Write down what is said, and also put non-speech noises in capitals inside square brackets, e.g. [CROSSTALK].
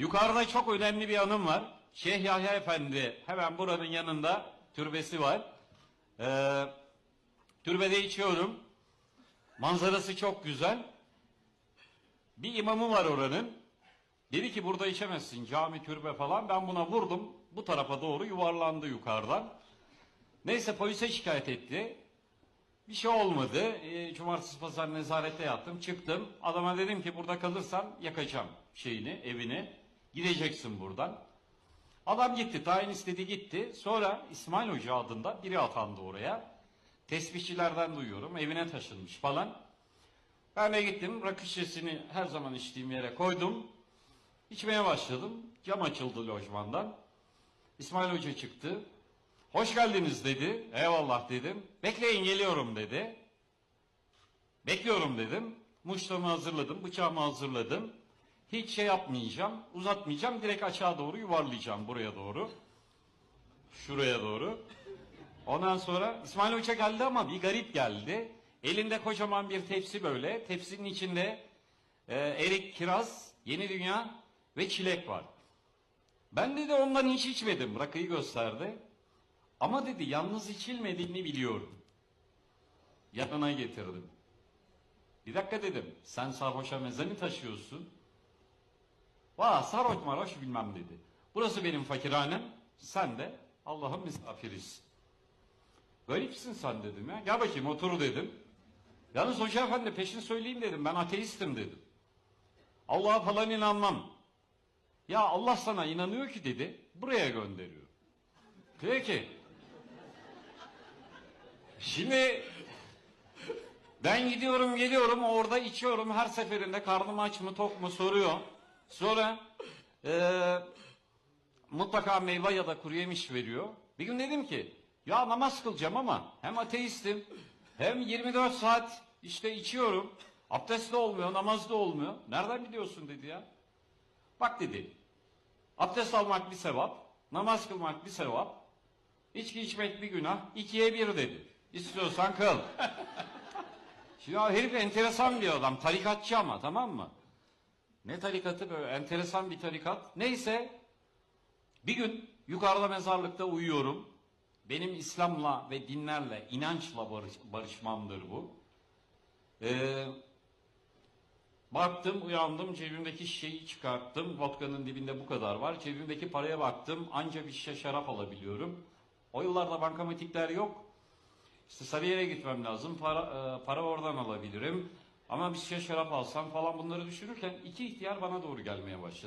Yukarıda çok önemli bir anım var. Şeyh Yahya Efendi hemen buranın yanında türbesi var. Ee, türbede içiyorum. Manzarası çok güzel. Bir imamı var oranın. Dedi ki burada içemezsin cami türbe falan. Ben buna vurdum. Bu tarafa doğru yuvarlandı yukarıdan. Neyse polise şikayet etti. Bir şey olmadı. E, cumartesi pazar nezarette yattım. Çıktım. Adama dedim ki burada kalırsan yakacağım şeyini, evini. Gideceksin buradan. Adam gitti. Tayin istedi gitti. Sonra İsmail Hoca adında biri atandı oraya. Tesbihçilerden duyuyorum. Evine taşınmış falan. Ben de gittim. Rakı şişesini her zaman içtiğim yere koydum. İçmeye başladım. Cam açıldı lojmandan. İsmail Hoca çıktı. Hoş geldiniz dedi. Eyvallah dedim. Bekleyin geliyorum dedi. Bekliyorum dedim. Muştamı hazırladım, bıçağımı hazırladım. Hiç şey yapmayacağım, uzatmayacağım. Direkt aşağı doğru yuvarlayacağım buraya doğru. Şuraya doğru. Ondan sonra İsmail Hoca geldi ama bir garip geldi. Elinde kocaman bir tepsi böyle. Tepsinin içinde e, erik, kiraz, yeni dünya ve çilek var. Ben dedi ondan hiç içmedim. Rakıyı gösterdi. Ama dedi yalnız içilmediğini biliyorum. Yanına getirdim. Bir dakika dedim. Sen sarhoşa meze mi taşıyorsun? Vah sarhoş marhoş bilmem dedi. Burası benim fakirhanem. Sen de Allah'ın misafirisin. Garipsin sen dedim ya. Gel bakayım otur dedim. Yalnız hoca efendi peşin söyleyeyim dedim. Ben ateistim dedim. Allah'a falan inanmam. Ya Allah sana inanıyor ki dedi. Buraya gönderiyor. Peki. Şimdi ben gidiyorum geliyorum orada içiyorum her seferinde karnım aç mı tok mu soruyor. Sonra eee, mutlaka meyve ya da kuru yemiş veriyor. Bir gün dedim ki ya namaz kılacağım ama hem ateistim hem 24 saat işte içiyorum. Abdest de olmuyor namaz da olmuyor. Nereden biliyorsun dedi ya. Bak dedi abdest almak bir sevap namaz kılmak bir sevap İçki içmek bir günah, ikiye bir dedi. İstiyorsan kıl. [LAUGHS] Şimdi herif enteresan bir adam, tarikatçı ama tamam mı? Ne tarikatı böyle, enteresan bir tarikat. Neyse, bir gün yukarıda mezarlıkta uyuyorum. Benim İslam'la ve dinlerle, inançla barış, barışmamdır bu. Ee, baktım, uyandım, cebimdeki şişeyi çıkarttım. Vodka'nın dibinde bu kadar var. Cebimdeki paraya baktım, anca bir şişe şarap alabiliyorum. O yıllarda bankamatikler yok. İşte Sarıyer'e gitmem lazım. Para, e, para oradan alabilirim. Ama bir şişe şarap alsam falan bunları düşünürken iki ihtiyar bana doğru gelmeye başladı.